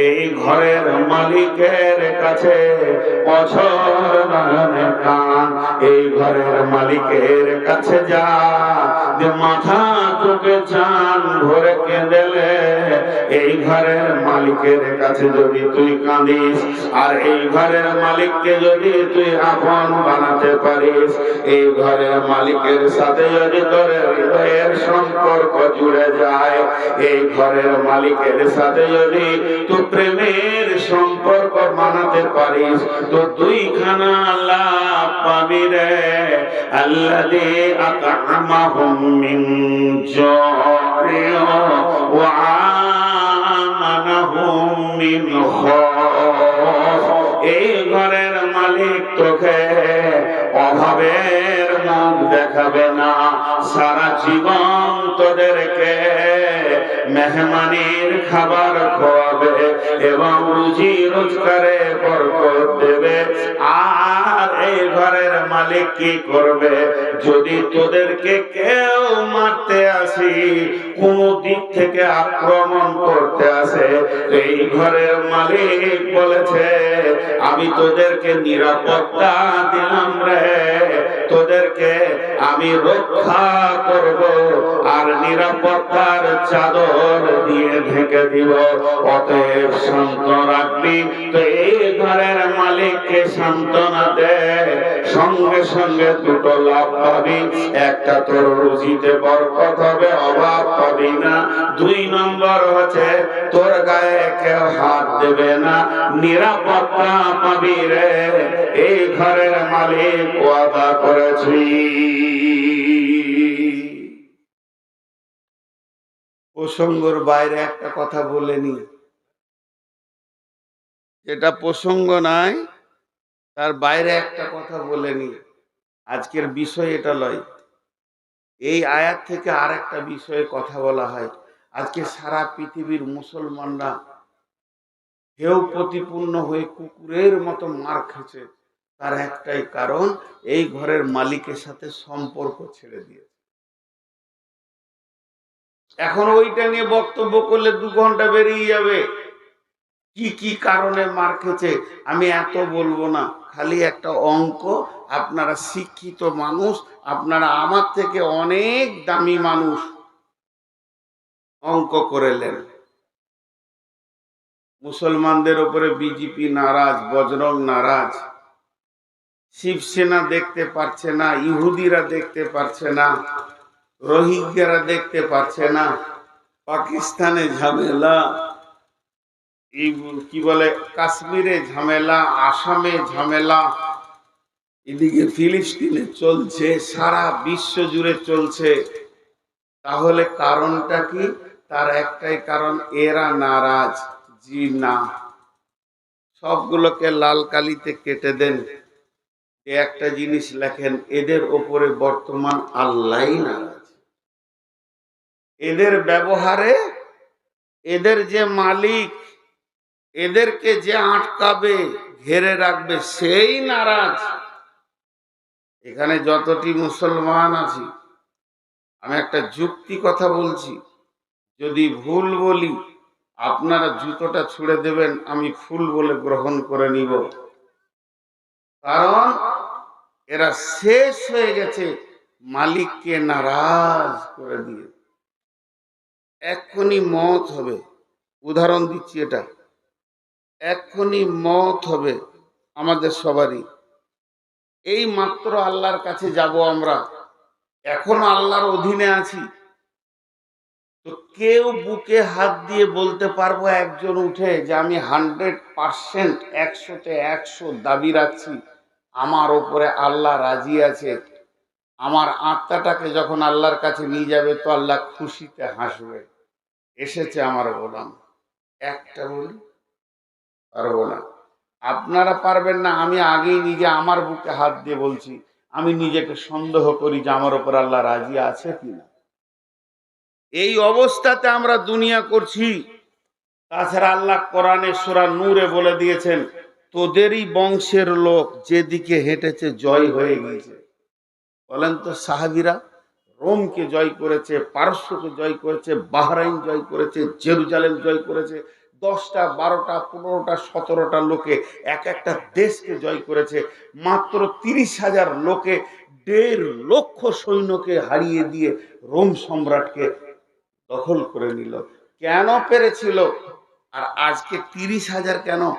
এই ঘরের মালিকের কাছে এই ঘরের মালিকের কাছে যা মাথা চোখে চান ভরে কেঁদেলে এই ঘরের মালিকের কাছে যদি তুই কাঁদিস, আর এই ঘরের মালিককে যদি তুই আপন বানাতে পারিস, এই ঘরের মালিকের সাথে যদি তোর হৃদয়ের সম্পর্ক জুড়ে যায়, এই ঘরের মালিকের সাথে যদি তুই প্রেমের সম্পর্ক বানাতে পারিস, তো দুইখানা লাভ পাবি রে। জু'in ওয়া আমানাহুম মিন খাউফ এই ঘরের মালিক তোকে অভাবের মুখ দেখাবে না। সারা জীবন তোদেরকে মেহমানির খাবার খাওয়াবে এবং রুজি রোজগারে বরকত দেবে। আর এই ঘরের মালিক কি করবে? যদি তোদেরকে কেউ মারতে আসি, কোন দিক থেকে আক্রমণ করতে আসে, এই ঘরের মালিক বলেছে, আমি তোদেরকে নিরাপত্তা দিলাম রে। তোদেরকে আমি রক্ষা করব আর নিরাপত্তার চাদর দিয়ে ঢেকে দিব। অতএব শান্ত রাখবি। তো এই ঘরের মালিককে সান্ত্বনা দে। সঙ্গে সঙ্গে দুটো লাভ পাবি। একটা তোর রুজিতে বরকত হবে অভাব পাবি না। দুই নম্বর হচ্ছে তোর গায়ে কেউ হাত দেবে না। নিরাপত্তা পাবি রে এই ঘরের মালিক ওয়াদা করেছি। প্রসঙ্গর বাইরে একটা কথা বলে নি। যেটা প্রসঙ্গ নাই তার বাইরে একটা কথা বলেনি আজকের বিষয় এটা লয়। এই আয়াত থেকে আর একটা বিষয়ে কথা বলা হয়। আজকে সারা পৃথিবীর মুসলমানরা হেউ প্রতিপূর্ণ হয়ে কুকুরের মতো মার খেছে তার একটাই কারণ, এই ঘরের মালিকের সাথে সম্পর্ক ছেড়ে দিয়েছে। এখন ওইটা নিয়ে বক্তব্য করলে দু ঘণ্টা বেরিয়ে যাবে। কি কি কারণে মার খেছে আমি এত বলব না। খালি একটা অঙ্ক, আপনারা শিক্ষিত মানুষ, আপনারা আমার থেকে অনেক দামি মানুষ। অঙ্ক করেলেন। মুসলমানদের উপরে বিজেপি নারাজ, বজরং নারাজ। শিবসেনা দেখতে পারছে না, ইহুদিরা দেখতে পারছে না, রোহিঙ্গারা দেখতে পারছে না। পাকিস্তানে ঝামেলা। এই কি বলে? কাশ্মীরে ঝামেলা, আসামে ঝামেলা, এদিকে ফিলিস্তিনে চলছে, সারা বিশ্ব জুড়ে চলছে। তাহলে কারণটা কি? তার একটাই কারণ, এরা নারাজ, জি না। সবগুলোকে লাল কালিতে কেটে দেন। একটা জিনিস লেখেন, এদের ওপরে বর্তমান আল্লাহ নারাজ। এদের ব্যবহারে, এদের যে মালিক এদেরকে যে আটকাবে, ঘেরে রাখবে, সেই নারাজ। এখানে যতটি মুসলমান আছি, আমি একটা যুক্তি কথা বলছি। যদি ভুল বলি, আপনারা জুতোটা ছুড়ে দেবেন, আমি ফুল বলে গ্রহণ করে নিব। কারণ, এরা শেষ হয়ে গেছে, মালিককে নারাজ করে দিয়ে। এক্ষুনি মত হবে। উদাহরণ দিচ্ছি এটা। এক্ষুনি মত হবে আমাদের সবারই। এই মাত্র আল্লাহর কাছে যাব আমরা। এখনও আল্লাহর অধীনে আছি। তো কেউ বুকে হাত দিয়ে বলতে পারব একজন উঠে যে আমি হান্ড্রেড পার্সেন্ট একশোতে একশো দাবি রাখছি, আমার ওপরে আল্লাহ রাজি আছে। আমার আত্মাটাকে যখন আল্লাহর কাছে নিয়ে যাবে তো আল্লাহ খুশিতে হাসবে। এসেছে আমার গোলাম। একটা বলি পারব না। আপনারা পারবেন না, আমি আগেই নিজে আমার বুকে হাত দিয়ে বলছি, আমি নিজেকে সন্দেহ করি যে আমার ওপর আল্লাহ রাজি আছে কিনা। এই অবস্থাতে আমরা দুনিয়া করছি। তাছাড়া আল্লাহ কোরআনে সুরা নূরে বলে দিয়েছেন, তোদেরই বংশের লোক যেদিকে হেঁটেছে জয় হয়ে গিয়েছে। বলেন তো সাহাবিরা, রোমকে জয় করেছে, পারস্যকে জয় করেছে, বাহরাইন জয় করেছে, জেরুজালেম জয় করেছে দশটা, বারোটা, পনেরোটা, সতেরোটা লোকে এক একটা দেশকে জয় করেছে। মাত্র তিরিশ হাজার লোকে দেড় লক্ষ সৈন্যকে হারিয়ে দিয়ে রোম সম্রাটকে দখল করে নিল। কেন পেরেছিল? আর আজকে তিরিশ হাজার কেন?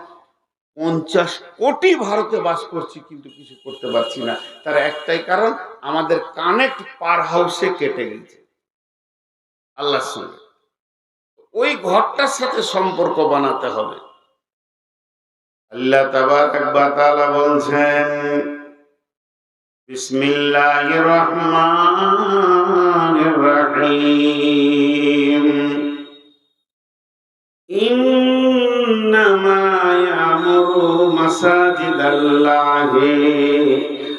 পঞ্চাশ কোটি ভারতে বাস করছি কিন্তু কিছু করতে পারছি না। তার একটাই কারণ, আমাদের কানেক্ট পার হাউসে কেটে গেছে। আল্লাহর সঙ্গে। ওই ঘরটার সাথে সম্পর্ক বানাতে হবে আল্লাহ তাবারাক বলছেন বিসমিল্লাহির রহমানির রহিম إنما يعمر مساجد الله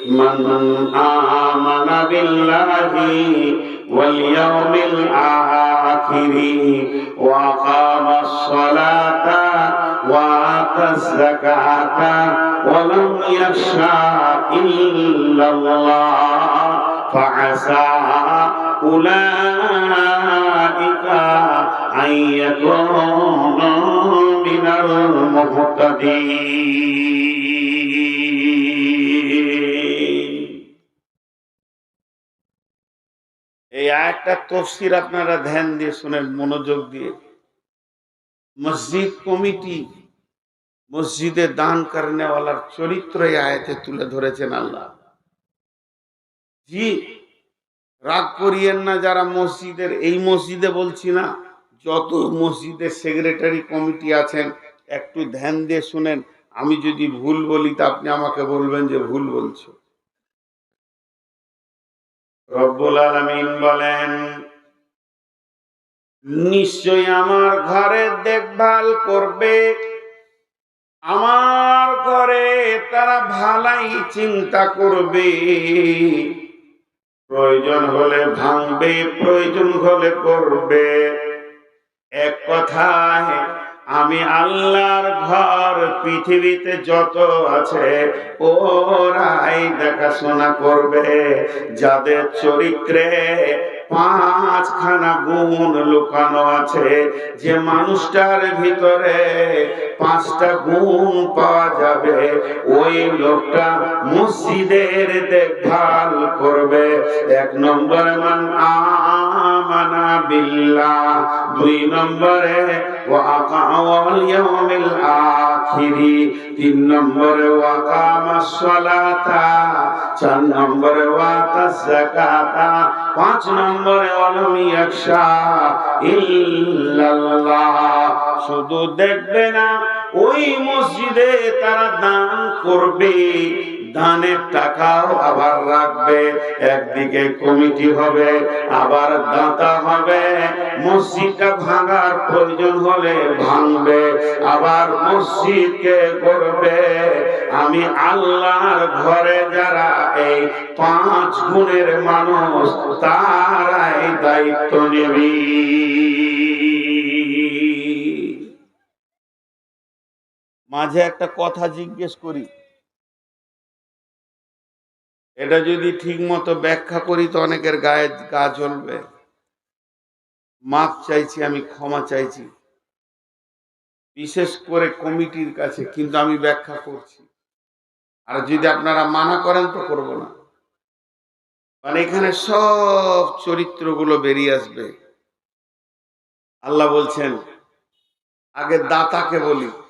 من آمن بالله واليوم الآخر وأقام الصلاة وآتى الزكاة ولم يخشى إلا الله فعسى أولئك أن يكونوا من المهتدين আয়াতটা তফসির আপনারা ধ্যান দিয়ে শুনেন, মনোযোগ দিয়ে। মসজিদ কমিটি মসজিদে দান কারণেওয়ালার চরিত্র এই আয়াতে তুলে ধরেছেন আল্লাহ। জি, রাগ করিয়েন না যারা মসজিদের, এই মসজিদে বলছি না, যত মসজিদের সেক্রেটারি কমিটি আছেন, একটু ধ্যান দিয়ে শুনেন, আমি যদি ভুল বলি তা আপনি আমাকে বলবেন যে ভুল বলছো। রব্বুল আলামিন বলেন নিশ্চয় আমার ঘরে দেখভাল করবে। আমার ঘরে তারা ভালাই চিন্তা করবে। প্রয়োজন হলে ভাঙবে, প্রয়োজন হলে করবে। এক কথায় আমি আল্লাহর ঘর, পৃথিবীতে যত আছে, ওরাই দেখাশোনা করবে। যাদের চরিত্রে পাঁচখানা গুণ লুকানো আছে, যে মানুষটার ভিতরে পাঁচটা গুণ পাওয়া যাবে। ওই লোকটা মসজিদের দেখভাল করবে। এক নম্বরে, মান আমানা দুই নম্বরে তিন নম্বরে চার নম্বরে পাঁচ নম্বরে শুধু দেখবে না, ওই মসজিদে তারা দান করবে, দানের টাকাও আবার রাখবে, একদিকে কমিটি হবে, আবার দাতা হবে, মসজিদটা ভাঙার প্রয়োজন হলে ভাঙবে, আবার মসজিদকে করবে আমি আল্লাহর ঘরে যারা এই পাঁচ গুণের মানুষ, তারাই দায়িত্ব নেবি। মাঝে একটা কথা জিজ্ঞেস করি। এটা যদি ঠিক মতো ব্যাখ্যা করি তো অনেকের গায়ে গা জ্বলবে। মাপ চাইছি, আমি ক্ষমা চাইছি। বিশেষ করে কমিটির কাছে, কিন্তু আমি ব্যাখ্যা করছি। আর যদি আপনারা মানা করেন তো করব না। মানে এখানে সব চরিত্রগুলো বেরিয়ে আসবে। আল্লাহ বলছেন, আগে দাতাকে বলি।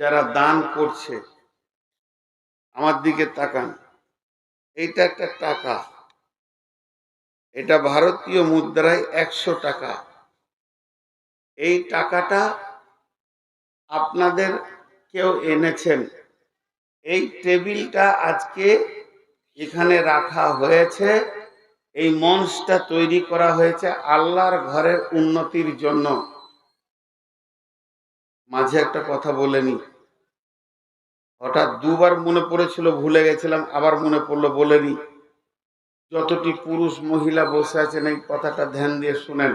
যারা দান করছে, আমার দিকে তাকান। এইটা একটা টাকা। এটা ভারতীয় মুদ্রায় একশো টাকা। এই টাকাটা আপনাদের কেউ এনেছেন। এই টেবিলটা আজকে এখানে রাখা হয়েছে। এই মঞ্চটা তৈরি করা হয়েছে আল্লাহর ঘরের উন্নতির জন্য। মাঝে একটা কথা বলেনি হঠাৎ দুবার মনে পড়েছিল, ভুলে গেছিলাম, আবার মনে পড়ল বলেনি যতটি পুরুষ মহিলা বসে আছেন, এই কথাটা ধ্যান দিয়ে শুনেন।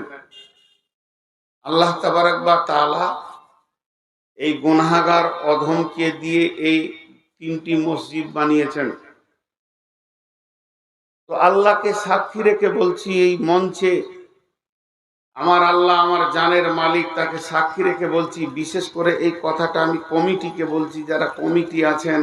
আল্লাহ তাবারাক বা তাআলা এই গুনাহাগার অধমকে দিয়ে এই তিনটি মসজিদ বানিয়েছেন। তো আল্লাহকে সাক্ষী রেখে বলছি, এই মঞ্চে আমার আল্লাহ আমার জানের মালিক, তাকে সাক্ষী রেখে বলছি, বিশেষ করে এই কথাটা আমি কমিটিকে বলছি, যারা কমিটি আছেন।